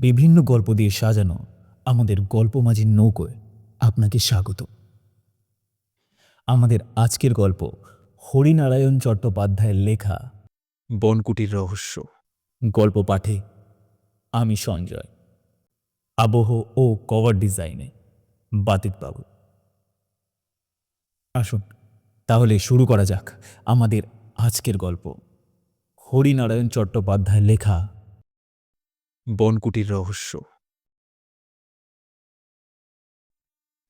বিভিন্ন গল্প দিয়ে সাজানো আমাদের গল্প মাঝির নৌকোয় আপনাকে স্বাগত। আমাদের আজকের গল্প হরিনারায়ণ চট্টোপাধ্যায়ের লেখা। বনকুটির রহস্য। গল্প পাঠে আমি সঞ্জয়। আবহ ও কভার ডিজাইনে বাতিতবাবু আসুন তাহলে শুরু করা যাক আমাদের আজকের গল্প। হরিনারায়ণ চট্টোপাধ্যায়ের লেখা। বনকুটির রহস্য।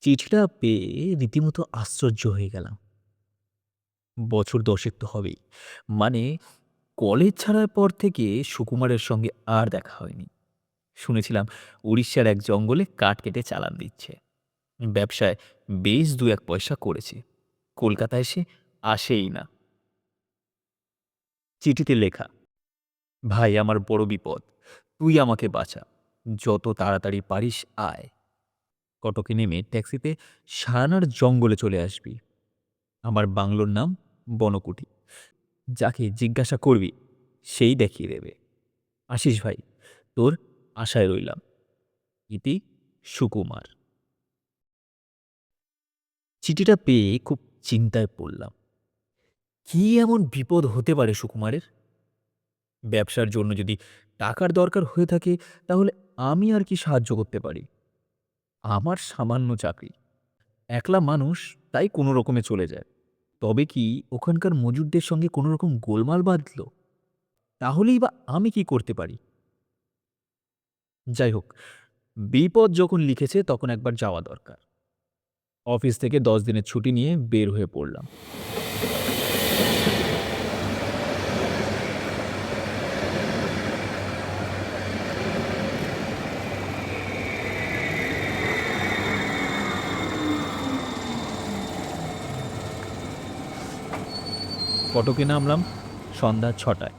চিঠিটা পেয়ে রীতিমতো আশ্চর্য হয়ে গেলাম। বছর দশেক তো হবেই। মানে কলেজ ছাড়ার পর থেকে সুকুমারের সঙ্গে আর দেখা হয়নি। শুনেছিলাম উড়িষ্যার এক জঙ্গলে কাঠ কেটে চালান দিচ্ছে। ব্যবসায় বেশ দু এক পয়সা করেছে। কলকাতা এসে আসেই না। চিঠিতে লেখা, ভাই, আমার বড় বিপদ। তুই আমাকে বাঁচা। যত তাড়াতাড়ি পারিস, আয়। কটকে নেমে ট্যাক্সিতে সারানার জঙ্গলে চলে আসবি। আমার বাংলোর নাম বনকুটি। যাকে জিজ্ঞাসা করবি, সেই দেখিয়ে দেবে। আশিস ভাই, তোর আশায় রইলাম। ইতি সুকুমার। চিঠিটা পেয়ে খুব চিন্তায় পড়লাম। কি এমন বিপদ হতে পারে সুকুমারের? ব্যবসার জন্য যদি টাকার দরকার হয়ে থাকে, তাহলে আমি আর কি সাহায্য করতে পারি? আমার সামান্য চাকরি। একলা মানুষ, তাই কোনো রকমে চলে যায়। তবে কি ওখানকার মজুরদের সঙ্গে কোনো রকম গোলমাল বাঁধল? তাহলেই বা আমি কি করতে পারি? যাই হোক, বিপদ যখন লিখেছে তখন একবার যাওয়া দরকার। অফিস থেকে দশ দিনের ছুটি নিয়ে বের হয়ে পড়লাম। কটকে নামলাম সন্ধ্যা ছটায়।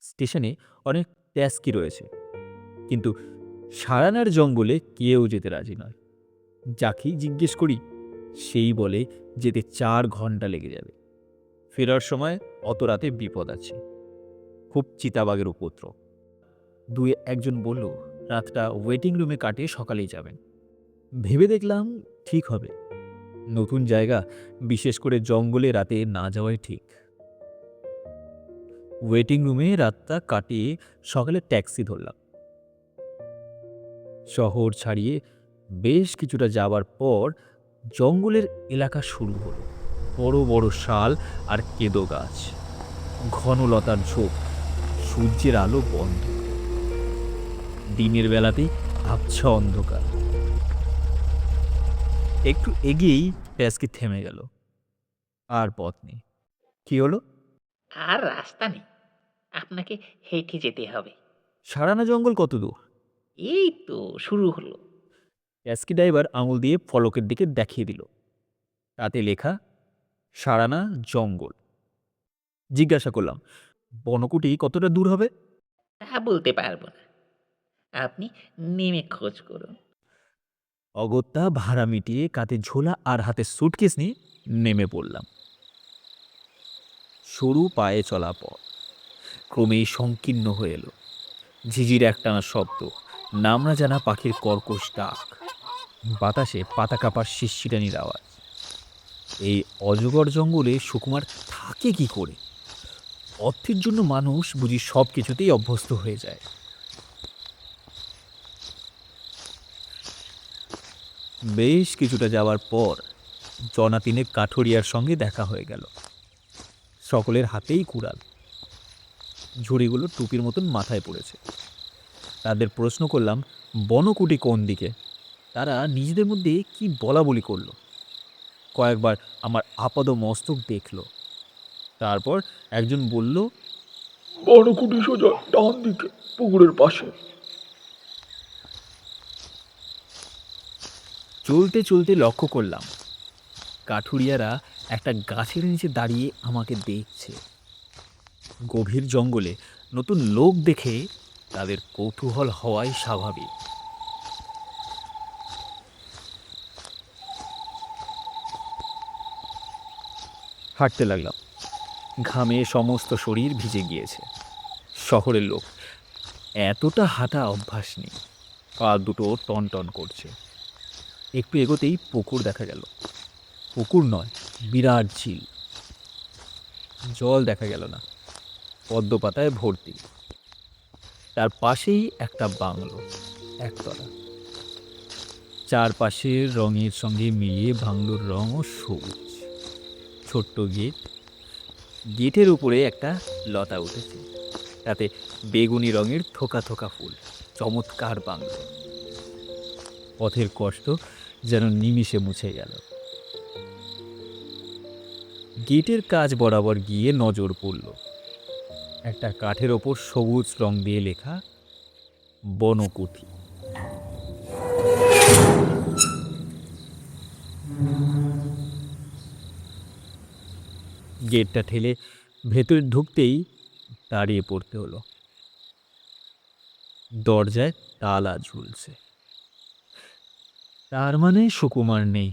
স্টেশনে অনেক ট্যাস্কি রয়েছে। কিন্তু সারানার জঙ্গলে কেউ যেতে রাজি নয়। যাকেই জিজ্ঞেস করি, সেই বলে যেতে চার ঘণ্টা লেগে যাবে। ফেরার সময় অত রাতে বিপদ আছে। খুব চিতাবাগের উপদ্রব। দুয়ে একজন বলল, রাতটা ওয়েটিং রুমে কাটিয়ে সকালেই যাবেন। ভেবে দেখলাম ঠিক হবে। নতুন জায়গা, বিশেষ করে জঙ্গলে রাতে না যাওয়াই ঠিক। ওয়েটিং রুমে রাতটা কাটিয়ে সকালে ট্যাক্সি ধরলাম। শহর ছাড়িয়ে বেশ কিছুটা যাবার পর জঙ্গলের এলাকা শুরু হলো। বড় বড় শাল আর কেদো গাছ। ঘনলতার ঝোপ, সূর্যের আলো বন্ধ। দিনের বেলাতেই আবছা অন্ধকার। একটু এগিয়েই ট্যাক্সি থেমে গেল। আর পথ নেই। কি হলো? আর রাস্তা নেই। আপনাকে হেঁটে যেতে হবে। সারানা জঙ্গল কত দূর? এই তো শুরু হলো। ট্যাক্সি ড্রাইভার আঙুল দিয়ে ফলকের দিকে দেখিয়ে দিল। তাতে লেখা সারানা জঙ্গল। জিজ্ঞাসা করলাম বনকুটি কতটা দূর হবে? তা বলতে পারব না। আপনি নেমে খোঁজ করুন। অগত্যা ভাড়া মিটিয়ে কাতে ঝোলা আর হাতে সুটকেস নিয়ে নেমে পড়লাম। সরু পায়ে চলা পথ ক্রমেই সংকীর্ণ হয়ে এলো। ঝিঝির একটানা শব্দ, নামরা জানা পাখির কর্কশ ডাক, বাতাসে পাতা কাপার শিশিরানির আওয়াজ। এই অজগর জঙ্গলে সুকুমার থাকে কি করে? অর্থের জন্য মানুষ বুঝি সব কিছুতেই অভ্যস্ত হয়ে যায়। বেশ কিছুটা যাওয়ার পর জনা তিনেক কাঠুরিয়ার সঙ্গে দেখা হয়ে গেল। সকলের হাতেই কুড়াল। ঝুড়িগুলো টুপির মতন মাথায় পড়েছে। তাদের প্রশ্ন করলাম, বনকুটি কোন দিকে? তারা নিজেদের মধ্যে কি বলা বলি করল? কয়েকবার আমার আপাদ মস্তক দেখল। তারপর একজন বলল, বনকুটি সোজা ডান দিকে, পুকুরের পাশে। চলতে চলতে লক্ষ্য করলাম, কাঠুরিয়ারা একটা গাছের নিচে দাঁড়িয়ে আমাকে দেখছে। গভীর জঙ্গলে নতুন লোক দেখে তাদের কৌতূহল হওয়াই স্বাভাবিক। হাঁটতে লাগলাম। ঘামে সমস্ত শরীর ভিজে গিয়েছে। শহরের লোক, এতটা হাঁটা অভ্যাস নেই। পা দুটো টন টন করছে। একটু এগোতেই পুকুর দেখা গেল। পুকুর নয়, বিরাট ঝিল। জল দেখা গেল না, পদ্ম পাতায় ভর্তি। তার পাশেই একটা বাংলো, একতলা। চারপাশের রঙের সঙ্গে মিলিয়ে বাংলোর রঙও সবুজ। ছোট্ট গেট, গেটের উপরে একটা লতা উঠেছে। তাতে বেগুনি রঙের থোকা থোকা ফুল, চমৎকার বাংলো। পথের কষ্ট যেন নিমিষে মুছে গেল। গেটের কাজ বরাবর গিয়ে নজর পড়ল। একটা কাঠের ওপর সবুজ রং দিয়ে লেখা, বনকুঠি। গেটটা ঠেলে ভেতরে ঢুকতেই দাঁড়িয়ে পড়তে হলো। দরজায় তালা ঝুলছে। তার মানে সুকুমার নেই,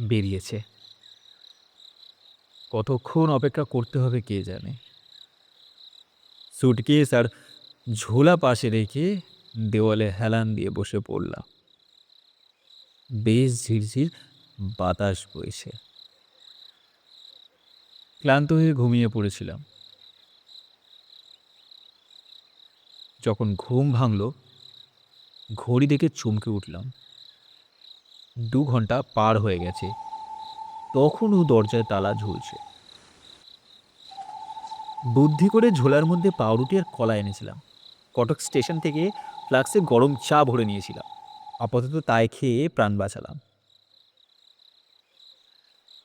বেরিয়েছে। কতক্ষণ অপেক্ষা করতে হবে কে জানে? সুটকেস আর ঝোলা পাশে রেখে দেওয়ালে হেলান দিয়ে বসে পড়লাম। বেশ ঝিরঝির বাতাস বইছে। ক্লান্ত হয়ে ঘুমিয়ে পড়েছিলাম। যখন ঘুম ভাঙল, ঘড়ি দেখে চমকে উঠলাম। দু ঘণ্টা পার হয়ে গেছে। তখনও দরজায় তালা ঝুলছে। বুদ্ধি করে ঝোলার মধ্যে পাউরুটি আর কলা এনেছিলাম। কটক স্টেশন থেকে ফ্লাক্সে গরম চা ভরে নিয়েছিলাম। আপাতত তাই খেয়ে প্রাণ বাঁচালাম।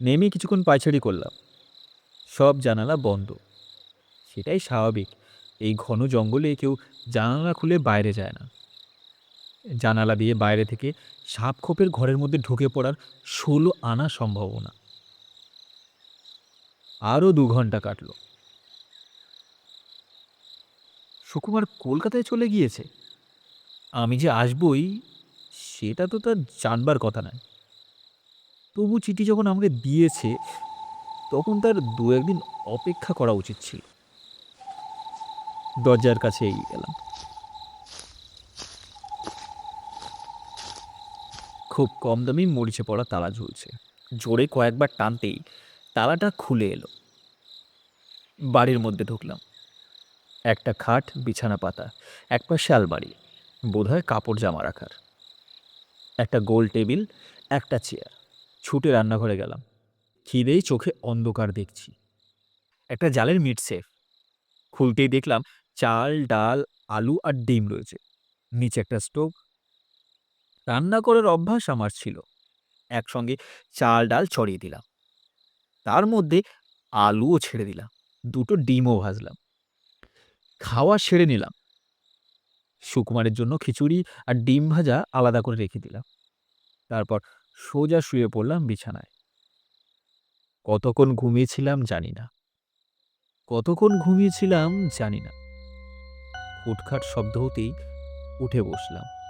নেমে কিছুক্ষণ পায়চারি করলাম। সব জানালা বন্ধ। সেটাই স্বাভাবিক। এই ঘন জঙ্গলে কেউ জানালা খুলে বাইরে যায় না। জানালা দিয়ে বাইরে থেকে সাপ খোপের ঘরের মধ্যে ঢুকে পড়ার ষোলো আনা সম্ভাবনা। আরও দু ঘণ্টা কাটল। সুকুমার কলকাতায় চলে গিয়েছে। আমি যে আসবই, সেটা তো তার জানবার কথা নয়। তবু চিঠি যখন আমাকে দিয়েছে, তখন তার দু একদিন অপেক্ষা করা উচিত ছিল। দরজার কাছে এগিয়ে গেলাম। খুব কম দামি মরিচে পড়া তালা ঝুলছে। জোরে কয়েকবার টানতেই তালাটা খুলে এলো। বাড়ির মধ্যে ঢুকলাম। একটা খাট, বিছানা পাতা এক পাশে আলমারি, বোধহয় কাপড় জামা রাখার। একটা গোল টেবিল, একটা চেয়ার। ছুটে রান্নাঘরে গেলাম। খিদেই চোখে অন্ধকার দেখছি। একটা জালের মিট সেফ। খুলতেই দেখলাম চাল, ডাল, আলু আর ডিম রয়েছে। নিচে একটা স্টোভ রান্না করার অভ্যাস আমার ছিল। একসঙ্গে চাল, ডাল ছড়িয়ে দিলাম। তার মধ্যে আলুও ছেড়ে দিলাম। দুটো ডিমও ভাজলাম। খাওয়া সেরে নিলাম। সুকুমারের জন্য খিচুড়ি আর ডিম ভাজা আলাদা করে রেখে দিলাম। তারপর সোজা শুয়ে পড়লাম বিছানায়। কতক্ষণ ঘুমিয়েছিলাম জানি না। কতক্ষণ ঘুমিয়েছিলাম জানি না। হুটখাট শব্দ হতেই উঠে বসলাম।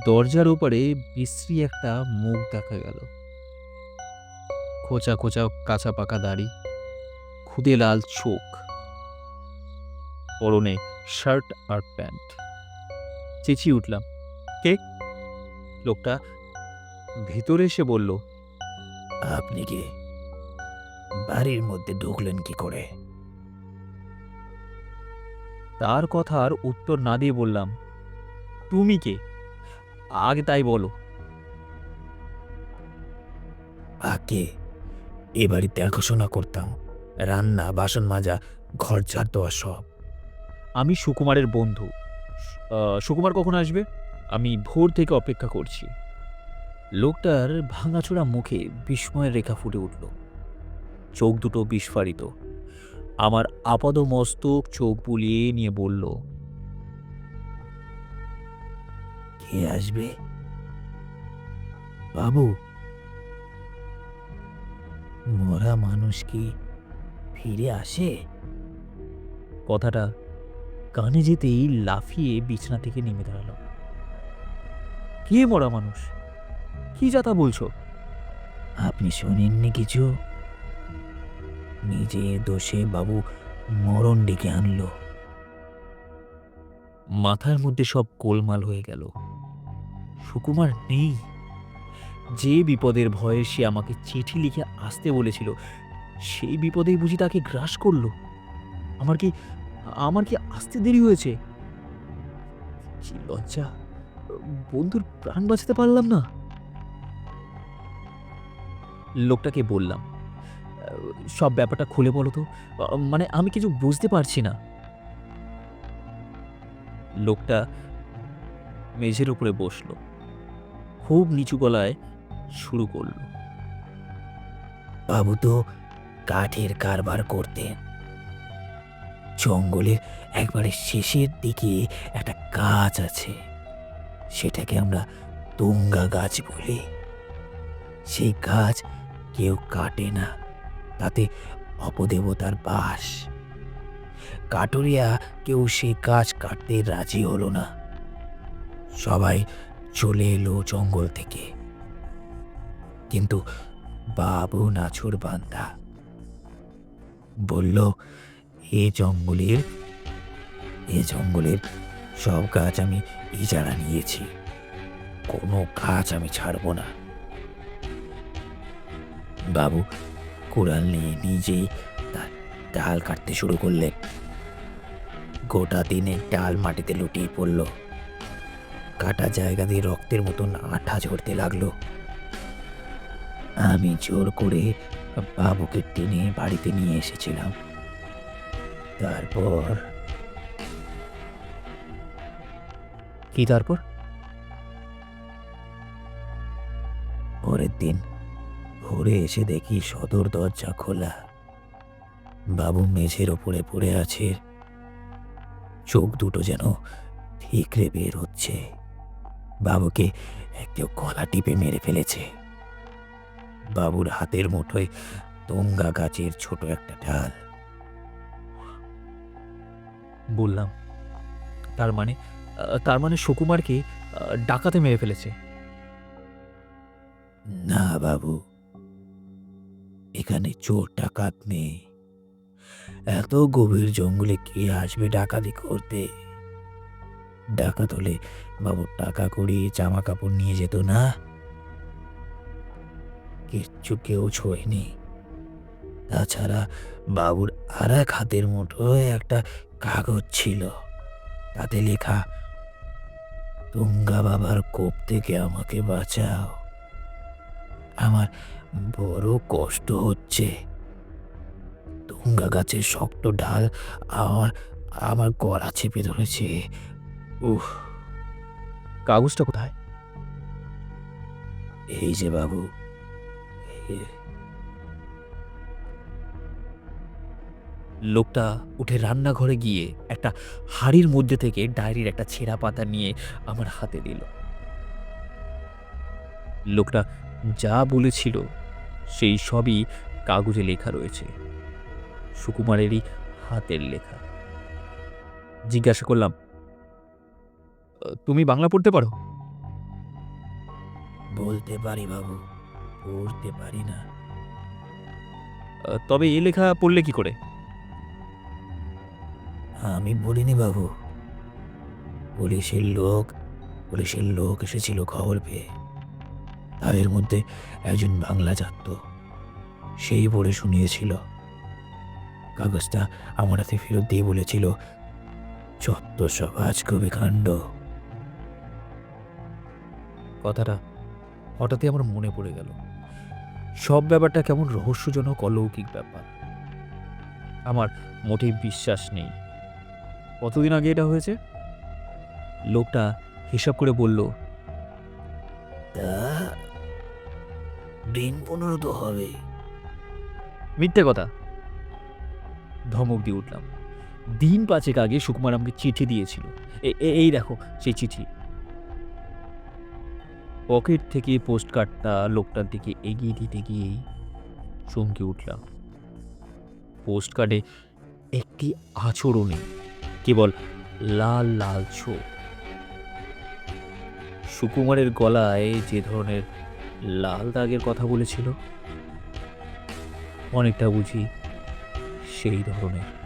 দরজার ওপারে বিশ্রী একটা মুখ দেখা গেল। খোঁচা খোঁচা কাঁচা পাকা দাড়ি, খুদে লাল চোখ, পরনে শার্ট আর প্যান্ট। চেঁচিয়ে উঠলাম, কে? লোকটা ভিতরে এসে বলল, আপনি কি বাড়ির মধ্যে ঢুকলেন কি করে? তার কথার উত্তর না দিয়ে বললাম, তুমি কে? আগে তাই বলো। আগে এ বাড়িতে দেখাশোনা করতাম। রান্না বাসন মাজা ঘর ঝাড় দেওয়া সব। আমি সুকুমারের বন্ধু। সুকুমার কখন আসবে? আমি ভোর থেকে অপেক্ষা করছি। লোকটার ভাঙাচোরা মুখে বিস্ময়ের রেখা ফুটে উঠল। চোখ দুটো বিস্ফারিত। আমার আপাদ মস্তক চোখ বুলিয়ে নিয়ে বলল কে আসবে? বাবু, মরা মানুষ কি ফিরে আসে? কথাটা কানে যেতেই লাফিয়ে বিছানা থেকে নেমে দাঁড়াল। কে মরা মানুষ? কি যাতা বলছো? আপনি শোনেননি কিছু? নিজে দোষে বাবু মরণ ডেকে আনলো। মাথার মধ্যে সব গোলমাল হয়ে গেল। সুকুমার নেই। যে বিপদের ভয়ে সে আমাকে চিঠি লিখে আসতে বলেছিল, সেই বিপদেই বুঝি তাকে গ্রাস করল। আমার কি আমার কি আসতে দেরি হয়েছে? কি লজ্জা, বন্ধুর প্রাণ বাঁচাতে পারলাম না। লোকটাকে বললাম, সব ব্যাপারটা খুলে বলো তো মানে আমি কিছু বুঝতে পারছি না। লোকটা মেঝের উপরে বসল। খুব নিচু গলায় শুরু করল। বাবু তো কাঠের কারবার করতেন। জঙ্গলের একবারে শেষের দিকে একটা গাছ আছে। সেটাকে আমরা তুঙ্গা গাছ বলি। সেই গাছ কেউ কাটে না, তাতে অপদেবতার বাস। কাটুরিয়া কেউ সেই গাছ কাটতে রাজি হলো না। সবাই চলে এলো জঙ্গল থেকে। কিন্তু বাবু নাছুর বান্দা বলল, এ জঙ্গলের এ জঙ্গলের সব গাছ আমি ইজারা নিয়েছি। কোনো গাছ আমি ছাড়ব না। বাবু কোড়াল নিয়ে নিজেই তার ডাল কাটতে শুরু করলেন। গোটা দিনে ডাল মাটিতে লুটিয়ে পড়ল। কাটা জায়গা দিয়ে রক্তের মতন আঠা ঝরতে লাগল। আমি জোর করে বাবুকে টেনে বাড়িতে নিয়ে এসেছিলাম। তারপর? কি তারপর? পরের দিন ভোরে এসে দেখি সদর দরজা খোলা। বাবু মেঝের ওপরে পড়ে আছে। চোখ দুটো যেন ঠিকরে বের হচ্ছে। বাবুকে কেউ গলা টিপে মেরে ফেলেছে। বাবুর হাতের মুঠোয় তোঙ্গা গাছের ছোট একটা ডাল বললাম, তার মানে তার মানে সুকুমারকে, ডাকাতে মেরে ফেলেছে? না বাবু, এখানে চোর ডাকাত নেই। এত গভীর জঙ্গলে কে আসবে ডাকাতি করতে? ডাকাত হলে বাবু, টাকা কড়ি জামা কাপড় নিয়ে যেত না? কিচ্ছু কেউ ছোয়নি। তাছাড়া বাবুর আর এক হাতের মুঠোয় একটা কাগজ ছিল। তাতে লেখা, তুঙ্গা বাবার কোপ থেকে আমাকে বাঁচাও। আমার বড় কষ্ট হচ্ছে। তুঙ্গা গাছের শক্ত ডাল আমার আমার গলা চেপে ধরেছে। উহ কাগজটা কোথায়? এই যে বাবু লোকটা উঠে রান্নাঘরে গিয়ে একটা হাড়ির মধ্যে থেকে ডায়েরির একটা ছেঁড়া পাতা নিয়ে আমার হাতে দিল। লোকটা যা বলেছিল সেই সবই কাগজে লেখা রয়েছে। সুকুমারেরই হাতের লেখা। জিজ্ঞাসা করলাম "আহ, তুমি বাংলা পড়তে পারো? বলতে পারি বাবু পড়তে পারি না। তবে এ লেখা পড়লে কি করে? আমি বলিনি বাবু। পুলিশের লোক পুলিশের লোক এসেছিল খবর পেয়ে। তাদের মধ্যে একজন বাংলা জানত সেই পড়ে শুনিয়েছিল। কাগজটা আমার হাতে ফেরত দিয়ে বলেছিল চত্ব সব আজকবি কাণ্ড? কথাটা হঠাৎই আমার মনে পড়ে গেল। সব ব্যাপারটা কেমন রহস্যজনক অলৌকিক ব্যাপার। আমার মোটেই বিশ্বাস নেই। কতদিন আগে এটা হয়েছে? লোকটা হিসাব করে বলল দিন পনেরো তো হবে। মিথ্যে কথা। ধমক দিয়ে উঠলাম। দিন পাঁচেক আগে সুকুমার আমাকে চিঠি দিয়েছিল। এই দেখো সেই চিঠি। পকেট থেকে পোস্ট কার্ডটা লোকটার দিকে এগিয়ে দিতে গিয়েই চমকে উঠলাম। পোস্ট কার্ডে একটি আচরণে কেবল লাল লাল ছোপ সুকুমারের গলায় যে ধরনের লাল দাগের কথা বলেছিল, অনেকটা বুঝি সেই ধরনের।